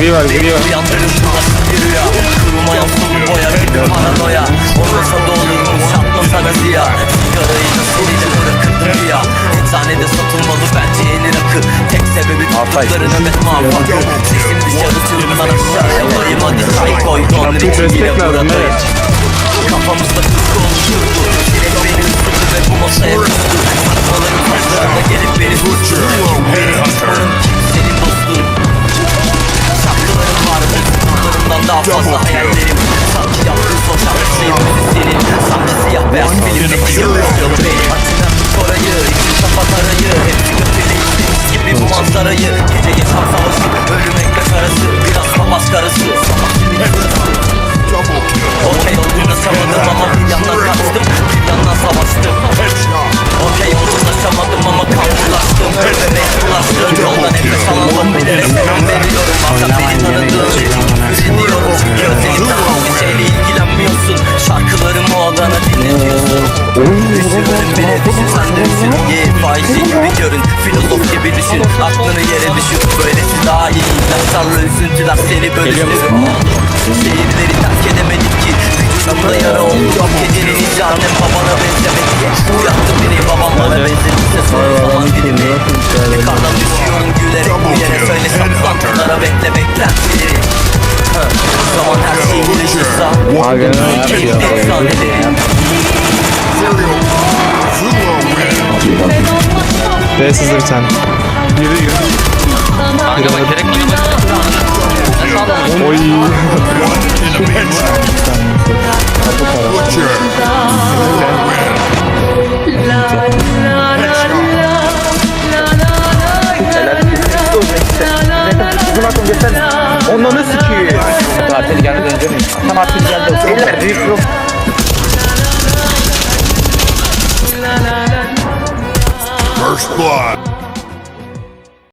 Gri var gri var. Uyanların burası bir rüya Kırılmayan sulu boya gibi paranoya. Olmasa da olurmuş atmasana ziya. Sigarayı da seninle bırakırdım ya Eczanede satılmalı bence yeni rakı Tek sebebi tuttuklarına ve muvaffakı Sesim dışarı sürümden aşağıya Bayım hadi say koy. Onun için yine buradayım fazla hayallerim Sanki yaptığım son şarkısıyım Senin. Sanki siyah beyaz filmdeki yıldız Benim açıdan bir korayı İçim kapat arayı Hepsi bile düşünsen de düşün Ye faizi gibi görün Filozof gibi düşün Aklını yere düşür Böylesi daha iyi İlaçlarla üzüntüler seni bölüştürür Şehirleri terk edemedik ki Vücudumda yara oldu Gecenin ince annem babana benzemedi Uyattı beni babam bana benzediyse sonra zaman dilimi Yukarıdan düşüyorum gülerek bu yere söyle saplantılara bekle beklentileri zaman her şey ulaşırsa yapıyor? efsaneleri B sızdı bir tane. Yürü yürü. Direkt Oy. Onları sikiyor. Tatil gelmeden önce mi? Tatil geldi. Beyler refro. First blood.